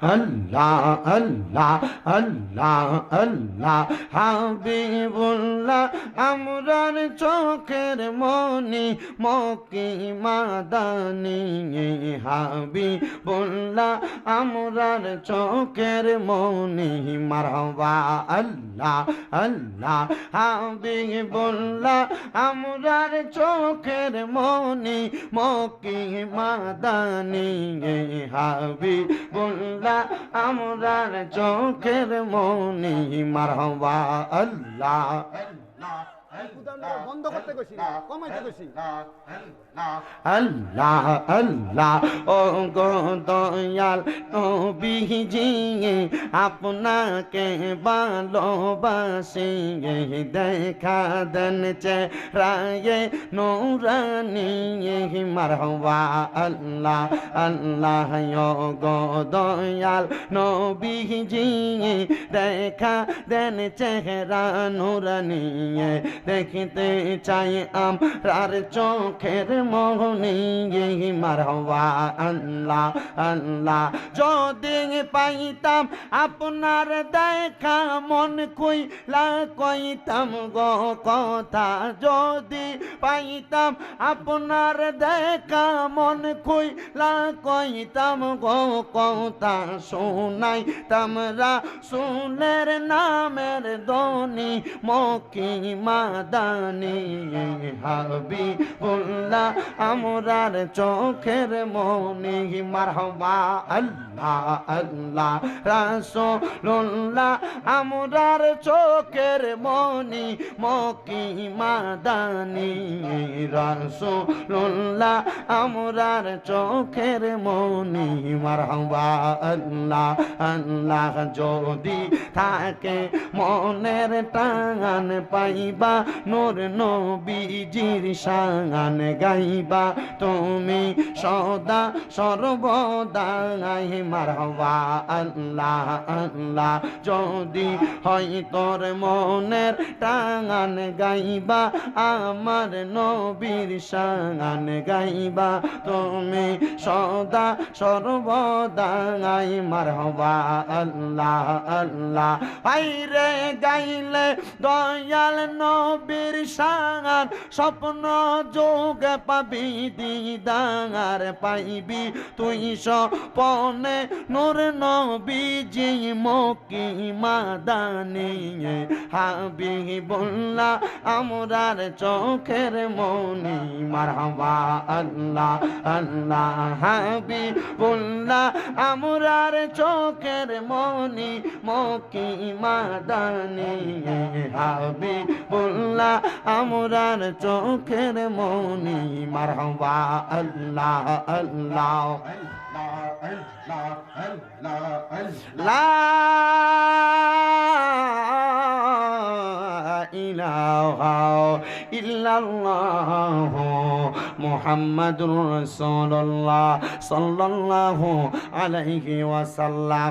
আল্লাহ আল্লাহ আল্লাহ আল্লাহ। হাবিবুল্লাহ, আমরার চোখের মনি, মকি মাদানি। হাবিবুল্লাহ, আমরার চোখের মনি। মারবা আল্লাহ আল্লাহ। হাবিবুল্লাহ, আমরার চোখের মনি, মকি মাদানি। হাবিবুল্লাহ আমরার চোখের মনি মারবা আল্লাহ। বন্ধ করতে গেছি কমাইতে গেছি আল্লাহ আল্লাহ ও গো দয়াল নবীজি আপনাকে ভালোবাসি দেখা দেন চেরায়ে নূরানি মারহবা আল্লাহ আল্লাহ ও গো দয়াল নবীজি দেখা দেন চেহারা নূরানি দেখিতে চাই আমরার চোখের মোহনি মারহবা আল্লাহ আল্লাহ। যদি পাইতাম আপনার দেখা মন কইলা কইতাম গো কথা। যদি পাইতাম আপনার দেখা মন কইলা কইতাম গো কথা। শোনাই তামরা শুনের নামের দনি মকি মাদানি হাবি বললা আমরার চোখের মনি, মারহবা আল্লাহ আল্লাহ, রাসূলুল্লাহ, আমরার চোখের মনি, মকি মাদানি, রাসূলুল্লাহ, আমরার চোখের মনি, মারহবা আল্লাহ আল্লাহ, যদি থাকে মনের টান পাইবা নূর নবীজির শান গাইবা, তুমি সদা সর্বদা মারহবা, আল্লাহ আল্লাহ। যদি হয় তোর মনের টান গাইবা, আমার নবীর শান গাইবা, তুমি সদা সর্বদা মারহবা, আল্লাহ আল্লাহ। আইরে গাইলে দয়াল নবীর শান স্বপ্ন যোগ পাবি দিদার পাইবি। তুই সপনে নূর নবীজি মকি মাদানি হাবি বললা আমরার চোখের মনি মারহাবা আল্লাহ আল্লাহ হাবি বললা আমরার চোখের মনি মকি মাদানি হাবি বললা আমরার চোখের মনি। মারহাবা, আল্লাহ আল্লাহ। লা ইলাহা ইল্লাল্লাহ মুহাম্মাদুর রাসূলুল্লাহ সাল্লাল্লাহু আলাইহি ওয়াসাল্লাম।